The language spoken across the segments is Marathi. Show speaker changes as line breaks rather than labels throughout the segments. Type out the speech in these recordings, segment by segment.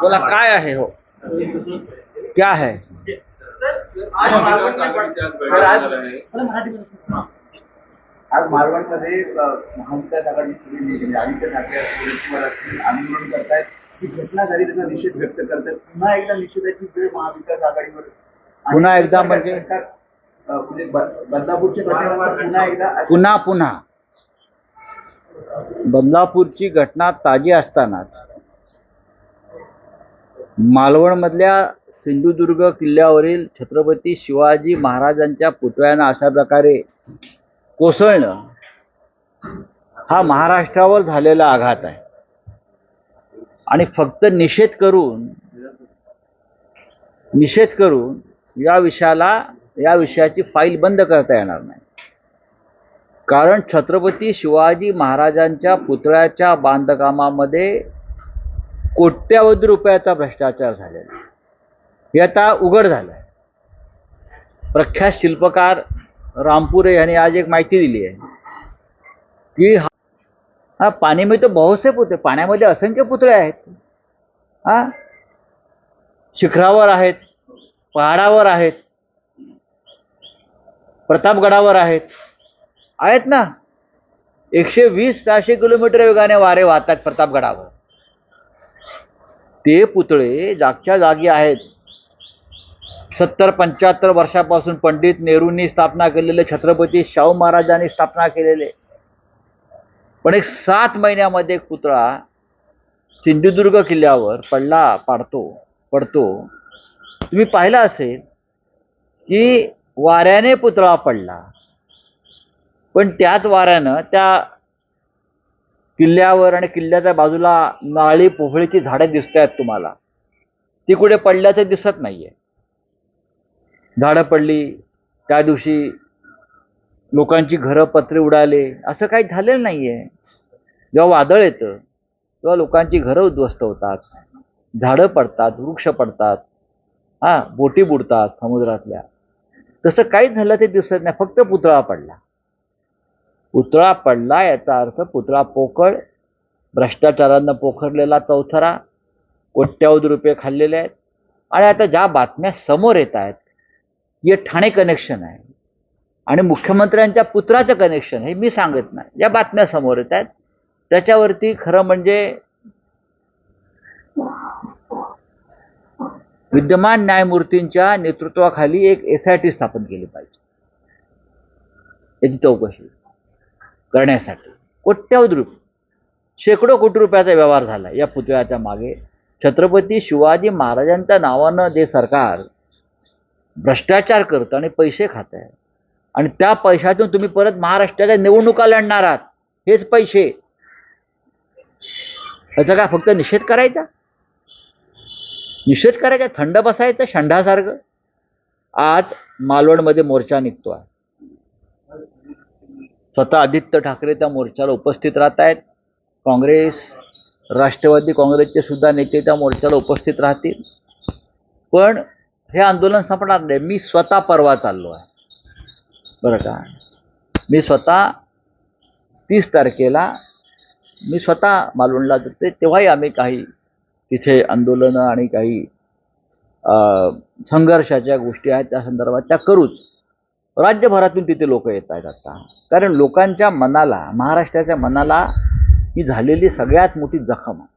बोला काय आहे हो? क्या है?
आज मालवणमध्ये सर, आज- आज मालवणमध्ये महाविकास आघाडी सगळी निघाली. आदित्य ठाकरे असतील असतील आंदोलन करतायत. ही घटना झाली त्याचा निषेध व्यक्त करतायत. पुन्हा एकदा निषेधाची वेळ महाविकास आघाडीवर
पुन्हा एकदा म्हणजे?
म्हणजे पुन्हा एकदा
पुन्हा पुन्हा. बदलापूरची घटना ताजी असतानाच मालवणमधल्या सिंधुदुर्ग किल्ल्यावरील छत्रपती शिवाजी महाराजांच्या पुतळ्यांना अशा प्रकारे कोसळणं हा महाराष्ट्रावर झालेला आघात आहे. आणि फक्त निषेध करून निषेध करून या विषयाला या विषयाची फाईल बंद करता येणार नाही. कारण छत्रपती शिवाजी महाराजांच्या पुतळ्याच्या बांधकामामध्ये कोट्यावधी रुपयाचा भ्रष्टाचार झालेला हे आता उघड झालं आहे. प्रख्यात शिल्पकार रामपुरे यांनी आज एक माहिती दिली आहे. की हा हा पाणी तो बहुसे पुतळे पाण्यामध्ये असंख्य पुतळे आहेत. हा? शिखरावर आहेत पहाडावर आहेत. प्रतापगडावर आहेत. आहेत ना? एकशे वीस सहाशे किलोमीटर वेगाने वारे वाहतात प्रतापगडावर. ते पुतळे जागच्या जागी आहेत. सत्तर पंच्याहत्तर वर्षापासून पंडित नेहरूंनी स्थापना केलेले छत्रपती शाहू महाराजांनी स्थापना केलेले. पण एक सात महिन्यामध्ये एक पुतळा सिंधुदुर्ग किल्ल्यावर पडला पाडतो पडतो. तुम्ही पाहिलं असेल की वाऱ्याने पुतळा पडला. पण त्याच वाऱ्यानं त्या किल्ल्यावर आणि किल्ल्याच्या बाजूला नाळी पोफळीची झाडं दिसत आहेत तुम्हाला. ती कुठे पडल्याचं दिसत नाहीये. झाडं पडली त्या दिवशी लोकांची घरं पत्रे उडाले असं काही झालेलं नाहीये. जेव्हा वादळ येतं तेव्हा लोकांची घरं उद्ध्वस्त होतात. झाडं पडतात वृक्ष पडतात. हा बोटी बुडतात समुद्रातल्या. तसं काहीच झालं ते दिसत नाही. फक्त पुतळा पडला. पुतळा पडला याचा अर्थ पुतळा पोकळ भ्रष्टाचारांना पोखरलेला चौथरा कोट्यावधी रुपये खाल्लेले आहेत. आणि आता ज्या बातम्या समोर येत आहेत हे ठाणे कनेक्शन आहे. आणि मुख्यमंत्र्यांच्या पुत्राचं कनेक्शन हे मी सांगत नाही. या बातम्या समोर येत आहेत. त्याच्यावरती खरं म्हणजे विद्यमान न्यायमूर्तींच्या नेतृत्वाखाली एक एस आय टी स्थापन केली पाहिजे. याची चौकशी करण्यासाठी. कोट्यावधी रुपये शेकडो कोटी रुपयाचा व्यवहार झाला. या पुतळ्याच्या मागे छत्रपती शिवाजी महाराजांच्या नावानं जे सरकार भ्रष्टाचार करतं आणि पैसे खात आहे आणि त्या पैशातून तुम्ही परत महाराष्ट्राच्या निवडणुका लढणार आहात. हेच पैसे. याचा काय फक्त निषेध करायचा? निषेध करायचा थंड बसायचं शंढासारखं आज मालवणमध्ये मोर्चा निघतो आहे स्वतः आदित्य ठाकरे त्या मोर्चाला उपस्थित राहत आहेत. काँग्रेस राष्ट्रवादी काँग्रेसचे सुद्धा नेते त्या मोर्चाला उपस्थित राहतील. पण हे आंदोलन संपणार नाही. मी स्वतः परवा चाललो आहे. बरं का? मी स्वतः तीस तारखेला मी स्वतः मालवणला जाते तेव्हाही आम्ही काही तिथे आंदोलनं आणि काही संघर्षाच्या गोष्टी आहेत त्या संदर्भात त्या करूच. राज्यभरातून तिथे लोक येत आहेत आता. कारण लोकांच्या मनाला महाराष्ट्राच्या मनाला ही झालेली सगळ्यात मोठी जखम आहे.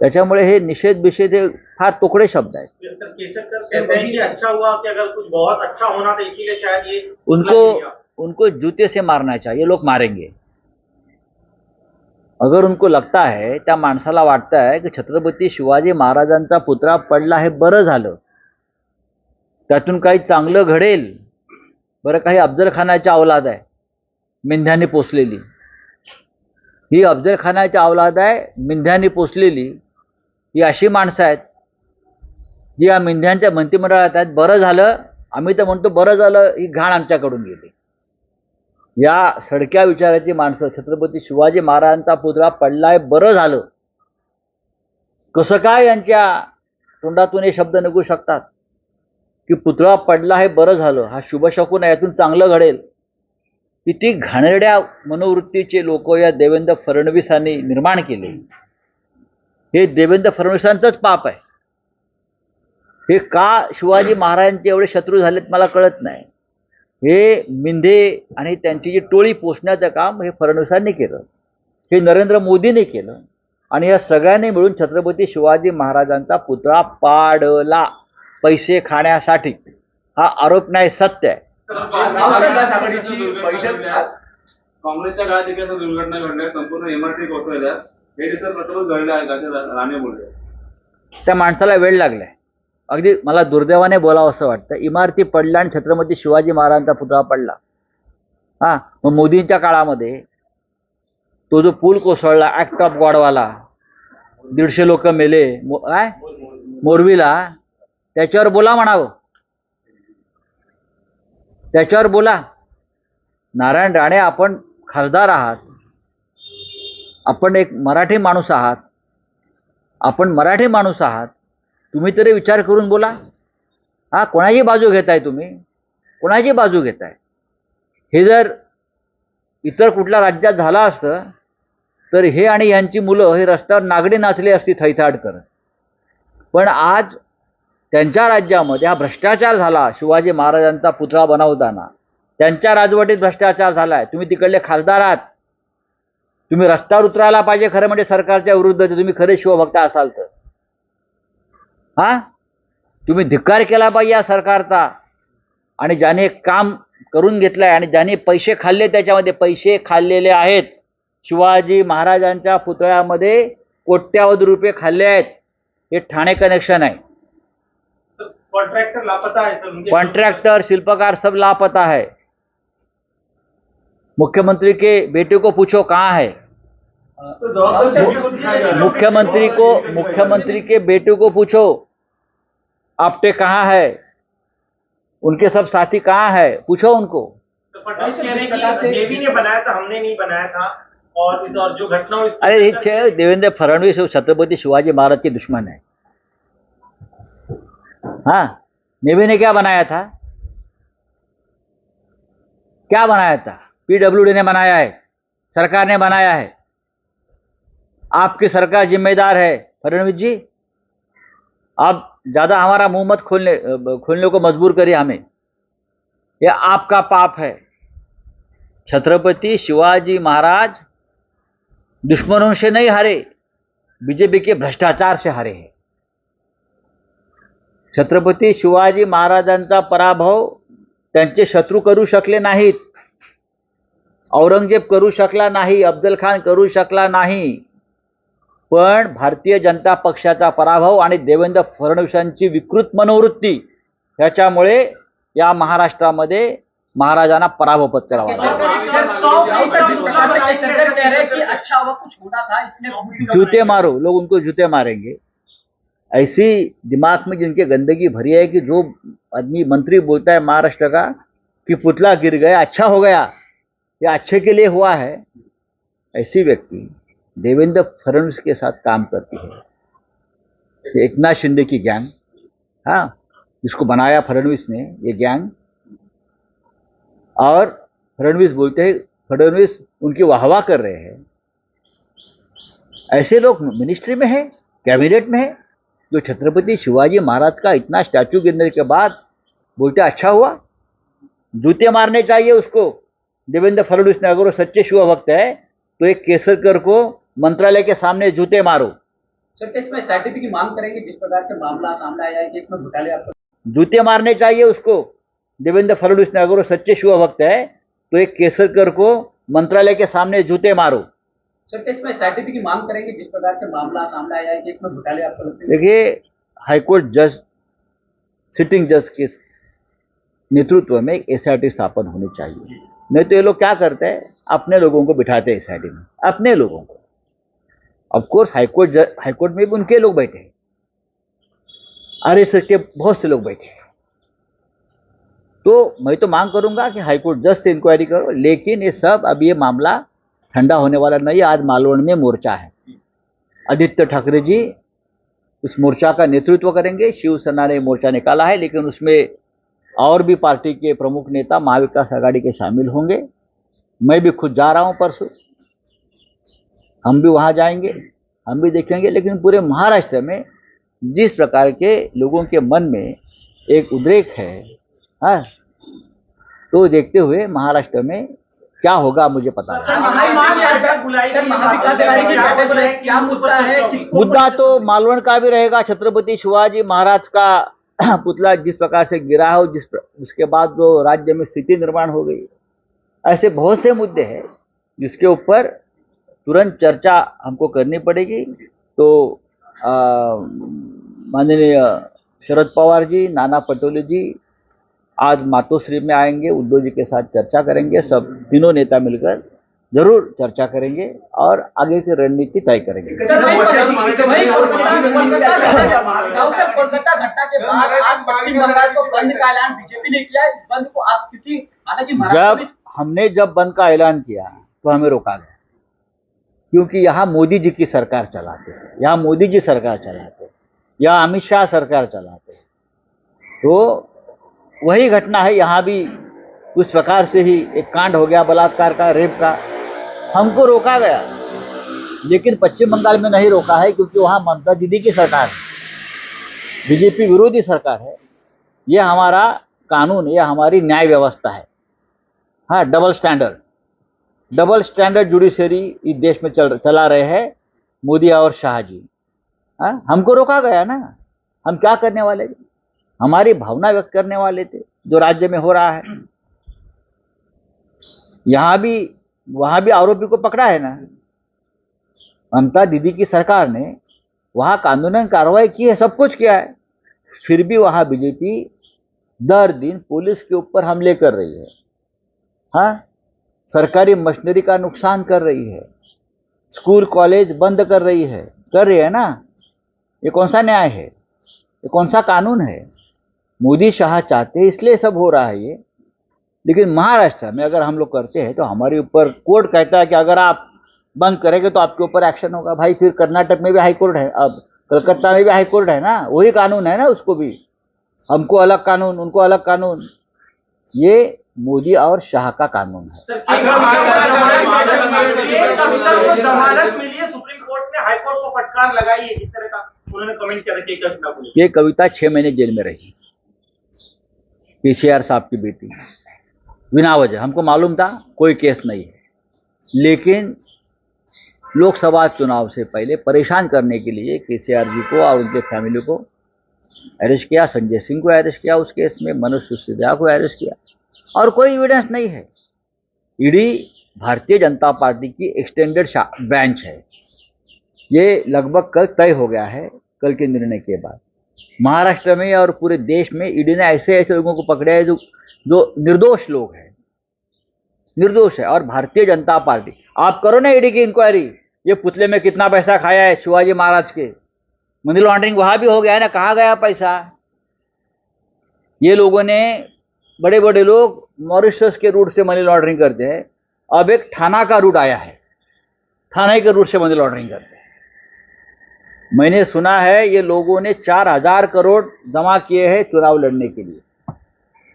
त्याच्यामुळे हे निषेध बिषेध हे फार तोकडे शब्द आहेत.
सर केसरकर कहते कि अच्छा हुआ कि अगर कुछ बहुत अच्छा होना था इसीलिए शायद ये
उनको उनको जूते से मारना चाहिए लोग मारेंगे. अगर उनको लगता है त्या माणसाला वाटतं आहे की छत्रपती शिवाजी महाराजांचा पुतळा पडला हे बरं झालं. त्यातून काही चांगलं घडेल. बरं काही अफजलखानाची अवलाद आहे मेंढ्याने पोचलेली ही अफजलखानाची अवलाद आहे मेंढ्याने पोचलेली ही अशी माणसं आहेत जी या मेंढ्यांच्या मंत्रिमंडळात आहेत. बरं झालं आम्ही तर म्हणतो बरं झालं ही घाण आमच्याकडून गेली. या सडक्या विचाराची माणसं छत्रपती शिवाजी महाराजांचा पुतळा पडलाय बरं झालं. कसं काय यांच्या तोंडातून हे शब्द निघू शकतात? की पुतळा पडला हे बरं झालं हा शुभशकून आहे यातून चांगलं घडेल. किती घाणेरड्या मनोवृत्तीचे लोक या देवेंद्र फडणवीसांनी निर्माण केले. हे देवेंद्र फडणवीसांचंच पाप आहे. हे का शिवाजी महाराजांचे एवढे शत्रू झालेत मला कळत नाही. हे मिंधे आणि त्यांची जी टोळी पोचण्याचं काम हे फडणवीसांनी केलं. हे नरेंद्र मोदींनी केलं. आणि या सगळ्यांनी मिळून छत्रपती शिवाजी महाराजांचा पुतळा पाडला. पैसे खाण्यासाठी. हा आरोप नाही सत्य आहे.
काँग्रेसच्या काळात देखील अशा दुर्घटना घडल्या संपूर्ण इमारती कोसळल्या. हे दिवसात प्रथमच घडलं आहे राणे बोलले
त्या माणसाला वेळ लागलाय. अगदी मला दुर्दैवाने बोलावं असं वाटतं. इमारती पडल्या आणि छत्रपती शिवाजी महाराजांचा पुतळा पडला. हा मग मोदींच्या काळामध्ये तो जो पूल कोसळला ऍक्ट ऑफ गॉडवाला दीडशे लोक मेले काय? मोरवीला त्याच्यावर बोला म्हणावं. त्याच्यावर बोला. नारायण राणे आपण खासदार आहात. आपण एक मराठी माणूस आहात. आपण मराठी माणूस आहात. तुम्ही तरी विचार करून बोला. हा कोणाची बाजू घेताय तुम्ही? कोणाची बाजू घेताय? हे जर इतर कुठल्या राज्यात झालं असतं तर हे आणि यांची मुलं हे रस्त्यावर नागडी नाचली असती थैथाड करत पण आज त्यांच्या राज्यामध्ये हा भ्रष्टाचार झाला शिवाजी महाराजांचा पुतळा बनवताना. त्यांच्या राजवटीत भ्रष्टाचार झालाय. तुम्ही तिकडले खासदार आहात. तुम्ही रस्त्यावर उतरायला पाहिजे खरं म्हणजे सरकारच्या विरुद्ध तुम्ही खरे शिवभक्त असाल तर. हा? तुम्ही धिक्कार केला पाहिजे या सरकारचा. आणि ज्याने काम करून घेतलंय आणि ज्याने पैसे खाल्ले त्याच्यामध्ये पैसे खाल्लेले आहेत. शिवाजी महाराजांच्या पुतळ्यामध्ये कोट्यावधी रुपये खाल्ले आहेत. हे ठाणे कनेक्शन आहे.
कॉन्ट्रैक्टर लापता है उनके
कॉन्ट्रैक्टर शिल्पकार सब लापता है मुख्यमंत्री के बेटे को पूछो कहाँ है? मुख्यमंत्री को मुख्यमंत्री के बेटे को पूछो आपटे कहाँ है? उनके सब साथी कहाँ है? पूछो उनको।
तो फडणवीस कह रहे हैं कि देवी ने बनाया था हमने नहीं बनाया था और इस और जो घटना
अरे ये देवेंद्र फडणवीस छत्रपति शिवाजी महाराज के दुश्मन है। हाँ नेवी ने क्या बनाया था? क्या बनाया था? पीडब्ल्यूडी ने बनाया है सरकार ने बनाया है। आपकी सरकार जिम्मेदार है। फडणवीस जी, आप ज़्यादा हमारा मुँह मत खोलने खोलने को मजबूर करिए हमें। यह आपका पाप है। छत्रपति शिवाजी महाराज दुश्मनों से नहीं हारे, बीजेपी के भ्रष्टाचार से हारे हैं। छत्रपती शिवाजी महाराजांचा पराभव त्यांचे शत्रू करू शकले नाहीत, औरंगज़ेब करू शकला नाही, अफजल खान करू शकला नाही पण भारतीय जनता पक्षाचा पराभव आणि देवेंद्र फडणवीसांची विकृत मनोवृत्ती ह्याच्यामुळे या महाराष्ट्रामध्ये महाराजांना पराभव पत्करावा जूते। मारो लोग उनको जूते मारेंगे ऐसी दिमाग में जिनके गंदगी भरी है कि जो आदमी मंत्री बोलता है महाराष्ट्र का कि पुतला गिर गया अच्छा हो गया ये अच्छे के लिए हुआ है ऐसी व्यक्ति देवेंद्र फडणवीस के साथ काम करती है। ये एकनाथ शिंदे की गैंग। हाँ जिसको बनाया फडणवीस ने, ये गैंग। और फडणवीस बोलते हैं, फडणवीस उनकी वाहवा कर रहे हैं। ऐसे लोग मिनिस्ट्री में है, कैबिनेट में है, जो छत्रपति शिवाजी महाराज का इतना स्टैचू गिरने के बाद बोलते अच्छा हुआ, जूते मारने चाहिए उसको। देवेंद्र फडणवीस ने, अगर वो सच्चे शिव भक्त है तो एक केसरकर को मंत्रालय के सामने जूते मारो।
सर क्या इसमें सर्टिफिकेट की मांग करेंगे जिस प्रकार से मामला सामने आया है कि इसमें घोटाले आपको
जूते मारने चाहिए उसको। देवेंद्र फडणवीस ने अगर वो सच्चे शिव भक्त है तो एक केसरकर को मंत्रालय के सामने जूते मारो।
सर इसमें सर्टिफिकेट की मांग करेंगे जिस प्रकार से मामला सामने आया है कि इसमें घोटाले आपको
देखिए हाईकोर्ट जज सिटिंग जज के नेतृत्व में एक एस स्थापन होनी चाहिए। नहीं तो ये लोग क्या करते हैं? अपने लोगों को बिठाते हैं एस में। अपने लोगों को। ऑफ़ कोर्स हाईकोर्ट हाईकोर्ट में भी उनके लोग बैठे हैं। आर एस के बहुत से लोग बैठे हैं। तो मैं तो मांग करूँगा कि हाईकोर्ट जज से इंक्वायरी करो, लेकिन ये सब, अब ये मामला ठंडा होने वाला नहीं आज मालवण में मोर्चा है। आदित्य ठाकरे जी उस मोर्चा का नेतृत्व करेंगे। शिवसेना ने मोर्चा निकाला है, लेकिन उसमें और भी पार्टी के प्रमुख नेता महाविकास आघाड़ी के शामिल होंगे। मैं भी खुद जा रहा हूँ परसों। हम भी वहाँ जाएँगे हम भी देखेंगे। लेकिन पूरे महाराष्ट्र में जिस प्रकार के लोगों के मन में एक उद्रेक है हाँ तो देखते हुए महाराष्ट्र में क्या होगा मुझे पता नहीं।
मुद्दा है?
मुद्दा तो मालवण का भी रहेगा छत्रपति शिवाजी महाराज का पुतला जिस प्रकार से गिरा हो जिस उसके बाद जो राज्य में स्थिति निर्माण हो गई। ऐसे बहुत से मुद्दे हैं जिसके ऊपर तुरंत चर्चा हमको करनी पड़ेगी तो माननीय शरद पवार जी नाना पटोले जी आज मातोश्री में आएँगे उद्धव जी के साथ चर्चा करेंगे सब तीनों नेता मिलकर ज़रूर चर्चा करेंगे और आगे की रणनीति तय करेंगे जब हमने जब बंद का ऐलान किया तो हमें रोका गया क्योंकि यहाँ मोदी जी की सरकार चलाते हैं, यहाँ मोदी जी सरकार चलाते हैं यहाँ अमित शाह सरकार चलाते हैं। तो वही घटना है, यहाँ भी उस प्रकार से ही एक कांड हो गया, बलात्कार का, रेप का। हमको रोका गया, लेकिन पश्चिम बंगाल में नहीं रोका है, क्योंकि वहाँ ममता दीदी की सरकार है, बीजेपी विरोधी सरकार है। ये हमारा कानून, ये हमारी न्याय व्यवस्था है। हाँ double standard. Double standard judiciary इस देश में चल, चला रहे हैं मोदी और शाह जी। हाँ हमको रोका गया ना। हम क्या करने वाले थे? हमारी भावना व्यक्त करने वाले थे, जो राज्य में हो रहा है। यहाँ भी, वहाँ भी आरोपी को पकड़ा है ना। ममता दीदी की सरकार ने वहाँ कानूनन कार्रवाई की है, सब कुछ किया है। फिर भी वहाँ बीजेपी दर दिन पुलिस के ऊपर हमले कर रही है। हाँ सरकारी मशीनरी का नुकसान कर रही है। स्कूल, कॉलेज बंद कर रही है। कर रही है ना? ये कौन सा न्याय है? ये कौन सा कानून है? मोदी शाह चाहते हैं, इसलिए सब हो रहा है ये। लेकिन महाराष्ट्र में अगर हम लोग करते हैं तो हमारे ऊपर कोर्ट कहता है कि अगर आप बंद करेंगे तो आपके ऊपर एक्शन होगा। भाई, फिर कर्नाटक में भी हाई कोर्ट है। अब कलकत्ता में भी हाई कोर्ट है ना? वही कानून है ना उसको भी। हमको अलग कानून, उनको अलग कानून। ये मोदी और शाह का कानून है।
सर के कविता को जमानत मिली है। सुप्रीम कोर्ट ने हाई कोर्ट को फटकार लगाई है इस तरह का उन्होंने कमेंट किया था कि कविता को
ये कविता छह महीने जेल में रही। पीसीआर साहब की बेटी। बिना वजह। हमको मालूम था कोई केस नहीं है। लेकिन लोकसभा चुनाव से पहले परेशान करने के लिए केसीआर जी को और उनके फैमिली को अरेस्ट किया संजय सिंह को अरेस्ट किया उस केस में मनोज सिसोदिया को अरेस्ट किया। और कोई एविडेंस नहीं है। ईडी भारतीय जनता पार्टी की एक्सटेंडेड ब्रांच है। ये लगभग कल तय हो गया है, कल के निर्णय के बाद। महाराष्ट्र में और पूरे देश में ईडी ने ऐसे ऐसे लोगों को पकड़े हैं जो जो निर्दोष लोग हैं। निर्दोष है और भारतीय जनता पार्टी। आप करो ना ईडी की इंक्वायरी ये पुतले में कितना पैसा खाया है शिवाजी महाराज के? मनी लॉन्ड्रिंग वहाँ भी हो गया है ना, कहाँ गया पैसा? ये लोगों ने बड़े बड़े लोग मॉरिशस के रूट से मनी लॉन्ड्रिंग करते हैं। अब एक थाना का रूट आया है। थाने के रूट से मनी लॉन्ड्रिंग करते हैं। मैंने सुना है ये लोगों ने चार हज़ार करोड़ जमा किए हैं चुनाव लड़ने के लिए।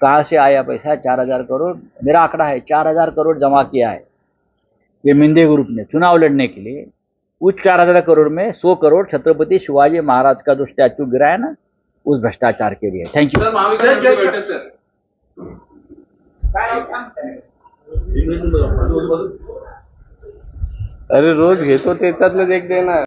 कहाँ से आया पैसा? चार हज़ार करोड़। मेरा आंकड़ा है, चार हज़ार करोड़ जमा किया है। ये मिंदे ग्रुप ने चुनाव लड़ने के लिए। उस चार हज़ार करोड़ में सौ करोड़ छत्रपति शिवाजी महाराज का जो स्टैचू गिरा है ना, उस भ्रष्टाचार के लिए। Thank you
sir.
अरे रोज घेतो त्याच्यातलंच एक देणार.